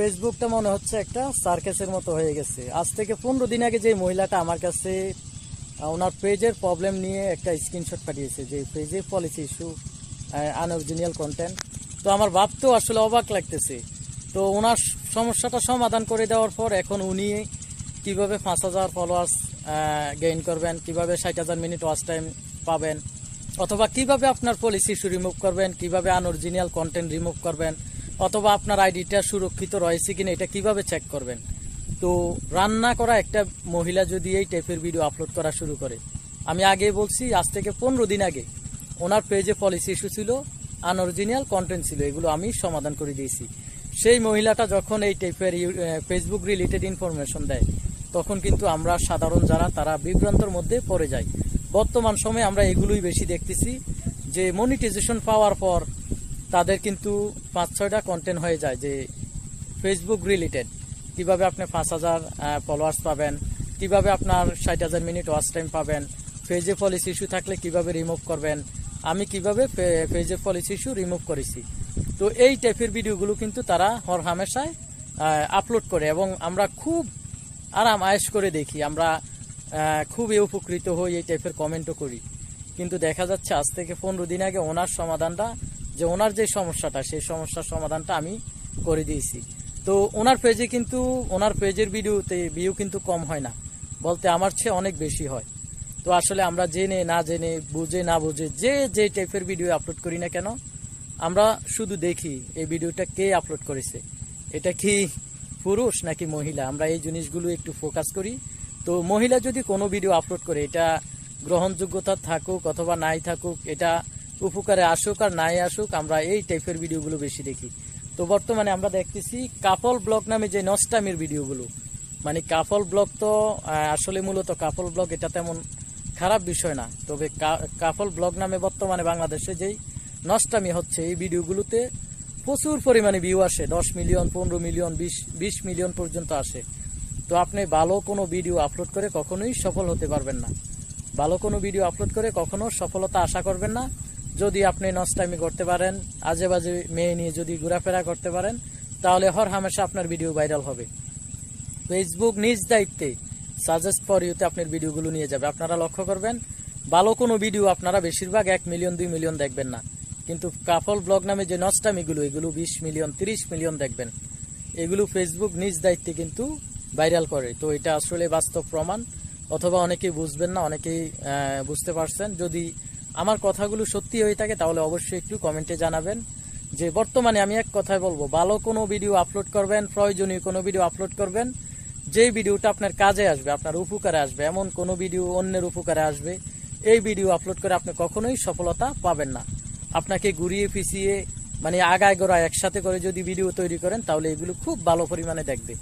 ফেসবুকটা মনে হচ্ছে একটা সার্কাসের মতো হয়ে গেছে। আজ থেকে পনেরো দিন আগে যে মহিলাটা আমার কাছে ওনার পেজের প্রবলেম নিয়ে একটা স্ক্রিনশট পাঠিয়েছে যে পেজের পলিসি ইস্যু আনঅরিজিনাল কন্টেন্ট তো আমার ভাবতেও আসলে অবাক লাগতেছে। তো ওনার সমস্যাটা সমাধান করে দেওয়ার পর এখন উনি কীভাবে পাঁচ হাজার ফলোয়ার্স গেইন করবেন, কীভাবে ষাট হাজার মিনিট ওয়াচ টাইম পাবেন, অথবা কীভাবে আপনার পলিসি ইস্যু রিমুভ করবেন, কীভাবে আনঅরিজিনাল কন্টেন্ট রিমুভ করবেন অথবা আপনার আইডিটা সুরক্ষিত রয়েছে কিনা এটা কীভাবে চেক করবেন? তো রান্না করা একটা মহিলা যদি এই টাইপের ভিডিও আপলোড করা শুরু করে, আমি আগে বলছি, আজ থেকে পনেরো দিন আগে ওনার পেজে পলিসি ইস্যু ছিল আনঅরিজিনাল কন্টেন্ট ছিল, এগুলো আমি সমাধান করে দিয়েছি। সেই মহিলাটা যখন এই টাইপের ফেসবুক রিলেটেড ইনফরমেশন দেয়, তখন কিন্তু আমরা সাধারণ যারা, তারা বিভ্রান্তর মধ্যে পড়ে যাই বর্তমান সময়ে আমরা এগুলোই বেশি দেখতেছি, যে মনিটাইজেশন পাওয়ার পর তাদের কিন্তু পাঁচ, ছয়টা কন্টেন্ট হয়ে যায় যে ফেসবুক রিলেটেড কীভাবে আপনি পাঁচ হাজার ফলোয়ার্স পাবেন, কীভাবে আপনার ষাট হাজার মিনিট ওয়াচ টাইম পাবেন পেজে পলিসি ইস্যু থাকলে কীভাবে রিমুভ করবেন, আমি কীভাবে পেজে পলিসি ইস্যু রিমুভ করেছি। তো এই টাইপের ভিডিওগুলো কিন্তু তারা হর হামেশায় আপলোড করে এবং আমরা খুব আরাম আয়েস করে দেখি। আমরা খুবই উপকৃত হই এই টাইপের কমেন্টও করি। কিন্তু দেখা যাচ্ছে আজ থেকে পনেরো দিন আগে ওনার সমাধানটা যে ওনার যে সমস্যাটা, সেই সমস্যার সমাধানটা আমি করে দিয়েছি। তো ওনার পেজে কিন্তু, ওনার পেজের ভিডিওতে ভিউ কিন্তু কম হয় না। বলতে আমার চেয়ে অনেক বেশি হয়। তো আসলে আমরা জেনে, না জেনে, বুঝে, না বুঝে, যে যে টাইপের ভিডিও আপলোড করি না কেন, আমরা শুধু দেখি এই ভিডিওটা কে আপলোড করেছে। এটা কি পুরুষ নাকি মহিলা? আমরা এই জিনিসগুলো একটু ফোকাস করি। তো মহিলা যদি কোনো ভিডিও আপলোড করে, এটা গ্রহণযোগ্যতা থাকুক অথবা নাই থাকুক, এটা উপকারে আসুক আর নাই আসুক, আমরা এই টাইপের ভিডিওগুলো বেশি দেখি। তো বর্তমানে আমরা দেখতেছি কাপল ব্লগ নামে যে নষ্টামির ভিডিওগুলো। মানে কাপল ব্লগ তো আসলে মূলত কাপল ব্লগ এটা তেমন খারাপ বিষয় না। তবে কাপল ব্লগ নামে বর্তমানে বাংলাদেশে যেই নষ্টামি হচ্ছে, এই ভিডিওগুলোতে প্রচুর পরিমাণে ভিউ আসে। দশ মিলিয়ন, পনেরো মিলিয়ন, বিশ বিশ মিলিয়ন পর্যন্ত আসে। তো আপনি ভালো কোনো ভিডিও আপলোড করে কখনোই সফল হতে পারবেন না। ভালো কোনো ভিডিও আপলোড করে কখনো সফলতা আশা করবেন না। যদি আপনি নষ্টামি করতে পারেন আজে বাজে মেয়ে নিয়ে যদি ঘোরাফেরা করতে পারেন, তাহলে হর হামেশা আপনার ভিডিও ভাইরাল হবে। ফেসবুক নিজ দায়িত্বে সাজেস্ট ফর ইউতে আপনার ভিডিওগুলো নিয়ে যাবে। আপনারা লক্ষ্য করবেন, ভালো কোনো ভিডিও আপনারা বেশিরভাগ এক মিলিয়ন দুই মিলিয়ন দেখবেন না। কিন্তু কাপল ব্লগ নামে যে নষ্টামিগুলো, এগুলো বিশ মিলিয়ন তিরিশ মিলিয়ন দেখবেন। এগুলো ফেসবুক নিজ দায়িত্বে কিন্তু ভাইরাল করে। তো এটা আসলে বাস্তব প্রমাণ। অথবা অনেকেই বুঝবেন না, অনেকেই বুঝতে পারছেন। যদি আমার কথাগুলো সত্যি হয়ে থাকে, তাহলে অবশ্যই একটু কমেন্টে জানাবেন। যে বর্তমানে আমি এক কথায় বলব, ভালো কোনো ভিডিও আপলোড করবেন, প্রয়োজনীয় কোনো ভিডিও আপলোড করবেন যেই ভিডিওটা আপনার কাজে আসবে, আপনার উপকারে আসবে, এমন কোনো ভিডিও অন্যের উপকারে আসবে, এই ভিডিও আপলোড করে আপনি কখনোই সফলতা পাবেন না। আপনাকে ঘুরিয়ে ফিসিয়ে মানে আগায় গোড়ায় একসাথে করে যদি ভিডিও তৈরি করেন, তাহলে এগুলো খুব ভালো পরিমাণে দেখবে।